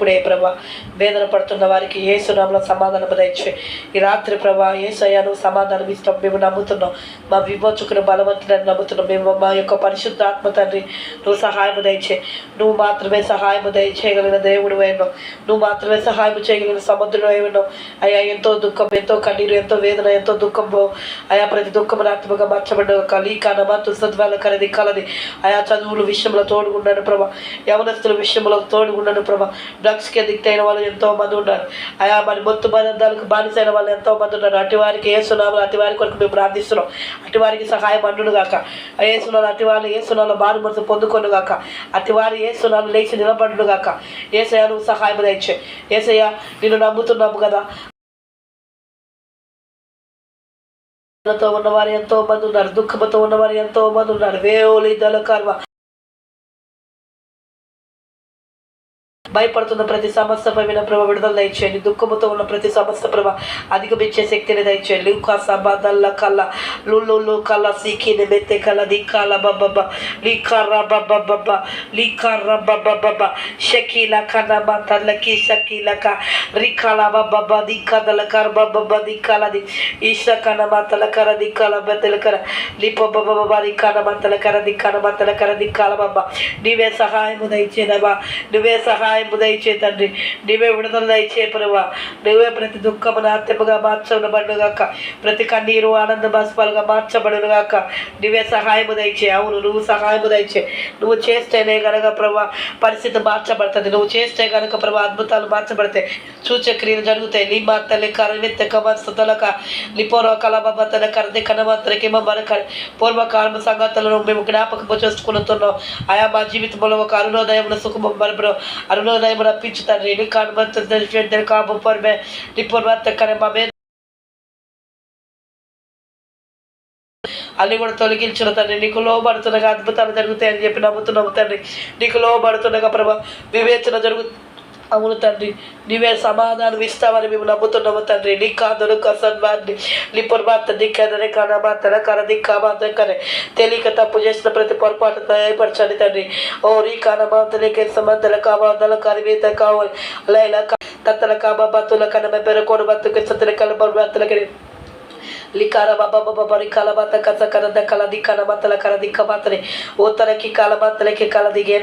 ఇప్పుడే ప్రభా వేదన పడుతున్న వారికి ఏ సునామలో సమాధానం దయచే ఈ రాత్రి ప్రభా ఏ సయాను సమాధానం ఇస్తాం. మేము నమ్ముతున్నాం. మా విమోచకుని బలవంతుడని నమ్ముతున్నాం. మేము మా యొక్క పరిశుద్ధ ఆత్మ తండ్రి నువ్వు సహాయం దయచే. నువ్వు మాత్రమే సహాయం దయచేయగలిగిన దేవుడు అయినో నువ్వు మాత్రమే సహాయం చేయగలిగిన సముద్రుడు అయి అయ్యా ఎంతో దుఃఖం ఎంతో కన్నీరు ఎంతో వేదన ఎంతో దుఃఖం అయా ప్రతి దుఃఖం ఆత్మగా మార్చబడ్డ కనమా తుసద్వాల కలది కలది. ఆయా చదువుల విషయంలో తోడుగుండను ప్రభా. యవనస్తుల విషయంలో తోడుగుండను ప్రభా. డ్రగ్స్కి అడిక్ట్ అయిన వాళ్ళు ఎంతో మంది ఉన్నారు. అయా మరి మొత్తు బంధాలకు బానిసైన వాళ్ళు ఎంతో మంది ఉన్నారు. అటు వారికి ఏ సునామలు వారి కొరకు మేము ప్రార్థిస్తున్నాం. అటు వారికి సహాయం అండును గాక. ఏ సునాలు అటు వాళ్ళు బాను మనసు పొందుకొను గాక. అటు వారు లేచి నిలబడును గాక. ఏసయ్య నువ్వు సహాయం తెచ్చే ఏసయ్య నేను నమ్ముతున్నాము కదా. ఉన్నవారు ఎంతో మంది ఉన్నారు. దుఃఖంతో ఉన్నవారు ఎంతో మంది ఉన్నారు. వేవులు ఇద్దరు కర్మ భయపడుతున్న ప్రతి సమస్య పైన ప్రభ విడుదల దయచేయండి. దుఃఖముతో ఉన్న ప్రతి సమస్య ప్రభ అధిగమించే శక్తిని దయచేయండి. లుకా సభ దల్ల లుల్లు కళ్ళ సీకిని మెత్తె కల్ల దిక్కాల బబ్బబ్బ బబ్బ బబ్బబ్బ లీకర్ర బబ్బబ్బ షకీల కనమ తల్లకి షకీలక రికాల బబ్బబ్బ దిక్కదల కర్ బబ్బబ్బ దిక్కాలది ఈశ కనమ తలకర దిక్కాల కర లిప బబ్బబ్బ రికాల మంతల కర దిక్కాల మతల కర దిక్కాల బబ్బ నువ్వే సహాయము దయచేనవా నువ్వే సహాయం దయచే తండ్రి. నీవే విడుదల దయచే ప్రభా నువ్వే ప్రతి దుఃఖము నాట్యముగా మార్చబడుగాక ప్రతి కన్నీరు ఆనంద బాష్పాలుగా మార్చబడుగాక నువ్వే సహాయము దయచే. అవును నువ్వు సహాయము దయచే. నువ్వు చేస్తేనే గనక ప్రభా పరిస్థితి మార్చబడుతుంది. నువ్వు చేస్తే గనక ప్రభా అద్భుతాలు మార్చబడతాయి. సూచక్రియలు జరుగుతాయి. నీ తల్లి కరవిత్త కమస్తలక లిపోరో కలబతల కరది కనమత్రకి మరక. పూర్వకాలం సంగతులను మేము జ్ఞాపకం చేసుకున్నాం ఆయా మా జీవితంలో ఒక అరుణోదయమున సుఖం మరపురం అరుణోదయం రప్పించు తండ్రి నీ కానుమత కాపు పొరమే నీ పూర్వత కనమే అన్ని కూడా తొలగించిన తండ్రి నీకు లోబడుతుండగా అద్భుతాలు జరుగుతాయని చెప్పి నమ్ముతున్నాము తండ్రి నీకు లోబడుతుండగా ప్రభా వివేచన జరుగుతుంది అవును తండ్రి. నీవే సమాధానం ఇస్తావని మేము నమ్ముతున్నాము తండ్రి. నీ కాదులు కసన్వాన్ని నీ పొరపాటు దిక్కదనే కనమాతన కర దిక్కామాతనే తెలియక తప్పు చేసిన ప్రతి పొరపాటు తయారుపరచండి తండ్రి. ఓ రీ కానమాతలకే సమంతల కామాతల కరివేత కావాలి లైల తత్తల కామ బతుల కనమ పెరకోడు బతుకు సత్తల కలబ బతులకి లికార బాబా కలబాత కథ కస కరద కలది కనబతల కరది కబాతని ఓతరకి కలబాతలకి కలదిగే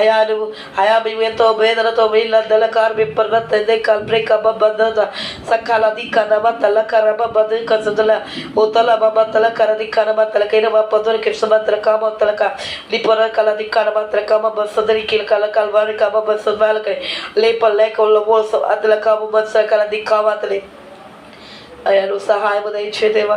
అయా నువ్వు అయా మేము ఎంతో వేదనతో వీళ్ళ దళకారు విప్పర్న తండ్రి కల్ప్రే కబ బద్ద సకాల ది కనమ తల కరమ బద్ద కసదల ఓ తల మమ తల కరది కనమ తలకైన మా పొద్దున కృష్ణ తల కామ తలక లిపర కల ది కనమ తల కామ బస్సదరి కిల కల కల్వారి కామ బస్స వాళ్ళకై లేప లేక ఉల్ల అతల కామ బస్స కల ది కామతలే. అయ్యా నువ్వు సహాయము దయచేదేవా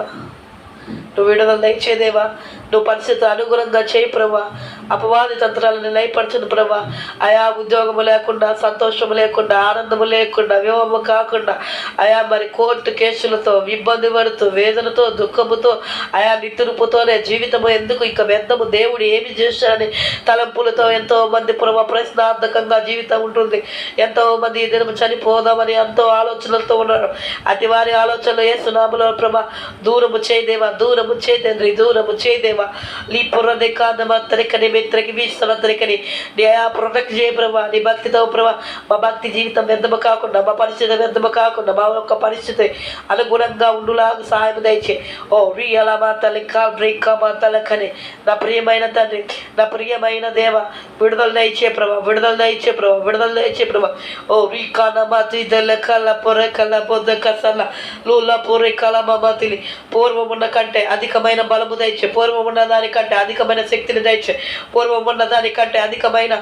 నువ్వు విడుదల దయచేదేవా నువ్వు పరిస్థితి అనుగుణంగా చేయి ప్రభా. అపవాది తంత్రాలను లయపరచను ప్రభా. ఆయా ఉద్యోగము లేకుండా సంతోషము లేకుండా ఆనందము లేకుండా వివాహము కాకుండా ఆయా మరి కోర్టు కేసులతో ఇబ్బంది పడుతూ వేదనతో దుఃఖముతో ఆయా నితురుపుతోనే జీవితము ఎందుకు? ఇక వ్యర్థము దేవుడు ఏమి చేశాడని తలంపులతో ఎంతో మంది ప్రభా ప్రశ్నార్థకంగా జీవితం ఉంటుంది. ఎంతో మంది ఈ దినము చనిపోదామని ఎంతో ఆలోచనలతో ఉన్నారు. అతి వారి ఆలోచనలు ఏ సునాములో ప్రభా దూరము చేయదేవా దూరము చేయదండ్రి దూరము చేయదేవా నీ పుర్రది కాదమా తరికని మిత్రకి వీస్తున్న తరికని నీ ఆ ప్రొటెక్ట్ చేయ ప్రభా నీ భక్తితో ప్రభా మా భక్తి జీవితం వ్యర్థము కాకుండా మా పరిస్థితి వ్యర్థము కాకుండా మా యొక్క పరిస్థితి అనుగుణంగా ఉండులాగా సహాయం దయచే ఓ రియల మా తల్లి కా బ్రేక్ మా తలకని నా ప్రియమైన తండ్రి నా ప్రియమైన దేవ విడుదల దయచే ప్రభా విడుదల దయచే ప్రభా విడుదల దయచే ప్రభా ఓ రీకాన మాతి తిదల కల పొర కల బొద్ద కసల లూల పొర కల మమతిలి పూర్వం ఉన్న కంటే అధికమైన బలము దయచే పూర్వం ఉన్న దానికంటే అధికమైన శక్తిని దయచే పూర్వం ఉన్న దానికంటే అధికమైన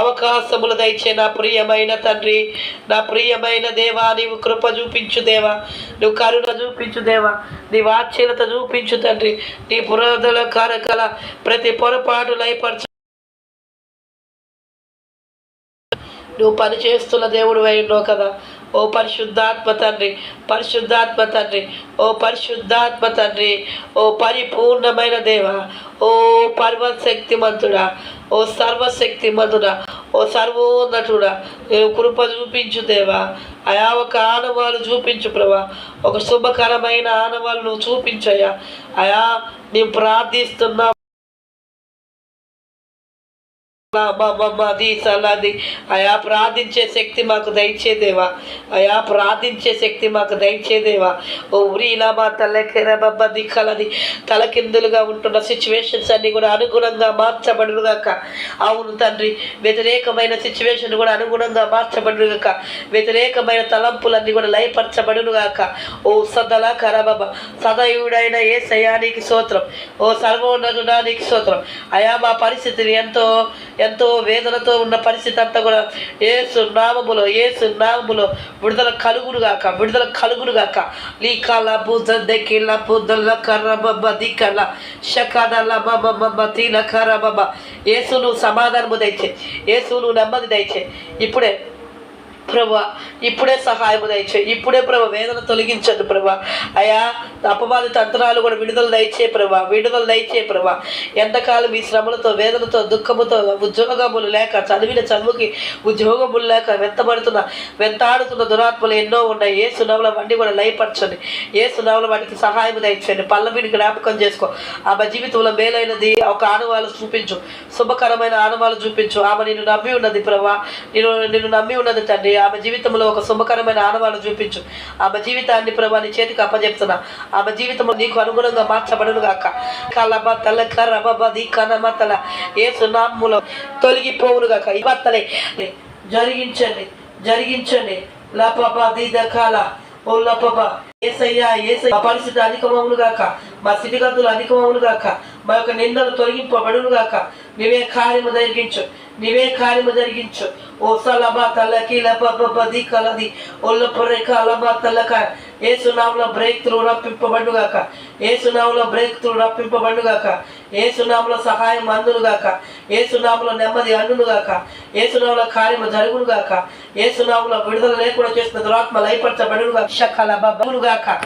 అవకాశములు దయచే నా ప్రియమైన తండ్రి నా ప్రియమైన దేవా నీవు కృప చూపించు దేవా నువ్వు కరుణ చూపించు దేవా నీ వాత్సల్యత చూపించు తండ్రి నీ పురోధుల కారకల ప్రతి పొరపాటు లయపరచ నువ్వు పని చేస్తున్న దేవుడు ఉన్నావు కదా ఓ పరిశుద్ధాత్మ తండ్రి పరిశుద్ధాత్మ తండ్రి ఓ పరిశుద్ధాత్మ తండ్రి ఓ పరిపూర్ణమైన దేవ ఓ పర్వశక్తిమంతుడా ఓ సర్వశక్తిమంతుడా ఓ సర్వోన్నతుడా. నేను కృప చూపించు దేవా ఆయా ఒక ఆనవాలు చూపించు ప్రభా. ఒక శుభకరమైన ఆనవాలు నువ్వు చూపించయ్యా. అయా నేను ప్రార్థిస్తున్నా. సలాది అయా ప్రార్థించే శక్తి మాకు దయచేదేవా అయా ప్రార్థించే శక్తి మాకు దయచేదేవా ఓ ఉరీలా మా తల్లకెర దిక్కలది తలకిందులుగా ఉంటున్న సిచ్యువేషన్స్ అన్ని కూడా అనుగుణంగా మార్చబడుగాక అవును తండ్రి వ్యతిరేకమైన సిచ్యువేషన్ కూడా అనుగుణంగా మార్చబడుగాక వ్యతిరేకమైన తలంపులన్నీ కూడా లయపరచబడుగాక ఓ సదల కరబబ్బ సదయుడైన ఏ సయానికి సూత్రం ఓ సర్వోన్నతుడానికి సూత్రం అయా మా పరిస్థితిని ఎంతో ఎంతో వేదనతో ఉన్న పరిస్థితి అంతా కూడా ఏసు నామములో ఏసు నామములో విడుదల కలుగునుగాక విడుదల కలుగునుగాక. లీకాల బుద్ధ దెక్కిల బుద్ధల కర్ర బబ్బ దిక్కల షకదల బబ్బ బబ్బ తీల కర్ర బబ్బ ఏసు నువ్వు సమాధానము దయచే ఏసు నువ్వు నెమ్మది దయచే. ఇప్పుడే ప్రభా ఇప్పుడే సహాయం దయచే ఇప్పుడే ప్రభ వేదన తొలగించండి ప్రభా. అయా అపవాద తంత్రాలు కూడా విడుదల దయచే ప్రభా విడుదల దయచే ప్రభా. ఎంతకాలం ఈ శ్రమలతో వేదనతో దుఃఖముతో ఉద్యోగములు లేక చదివిన చదువుకి ఉద్యోగములు లేక వెంతబడుతున్న వెంతాడుతున్న దురాత్మలు ఎన్నో ఉన్నాయి. ఏ సునవుల వండి కూడా లయపరచండి. ఏ సునవుల వాటికి సహాయం దయచండి పల్లవిని జ్ఞాపకం చేసుకో. ఆమె జీవితంలో మేలైనది ఒక ఆనవాలు చూపించు. శుభకరమైన ఆనవాలు చూపించు. ఆమె నిన్ను నమ్మి ఉన్నది ప్రభా. నేను నిన్ను నమ్మి ఉన్నది తండ్రి. ఆమె జీవితంలో ఒక శుభకరమైన ఆనవాళ్ళు చూపించు. ఆమె జీవితాన్ని ప్రభా నీ చేతికి అప్పచెప్తున్నా ఆమె జీవితంలో నీకు అనుగుణంగా మార్చబడును గాక. కలబ తల కరబ ది కనమ తల. ఏ సునాములో తొలగిపోవును గాక. ఇవత్తలే జరిగించండి. జరిగించండి. లపబ దిదకాల ఓ లపబ ఏసయ్యా ఏసయ్య పరిస్థితి అధికమవును గాక. మా స్థితిగతులు అధికమవును గాక. మా యొక్క నిందలు తొలగింపబడును గాక నీవే కార్యము జరిగించు. నీవే కార్యము జరిగించు. ఓ సలబ తల్లకి లబ కలది ఒళ్ళ పొర్రెక అలబ తల్లక ఏ సునాములో బ్రేక్ త్రూ రప్పింపబడుగాక. ఏ సునాములో బ్రేక్ త్రూ రప్పింపబడుగాక. ఏ సునాములో సహాయం అందునుగాక. ఏ సునాములో నెమ్మది అందునుగాక. ఏ సునాములో కార్యము జరుగునుగాక. ఏ సునాములో విడుదల లేకుండా చేసిన దురాత్మ లయపరచబడునుగాక షకల బబ్బునుగాక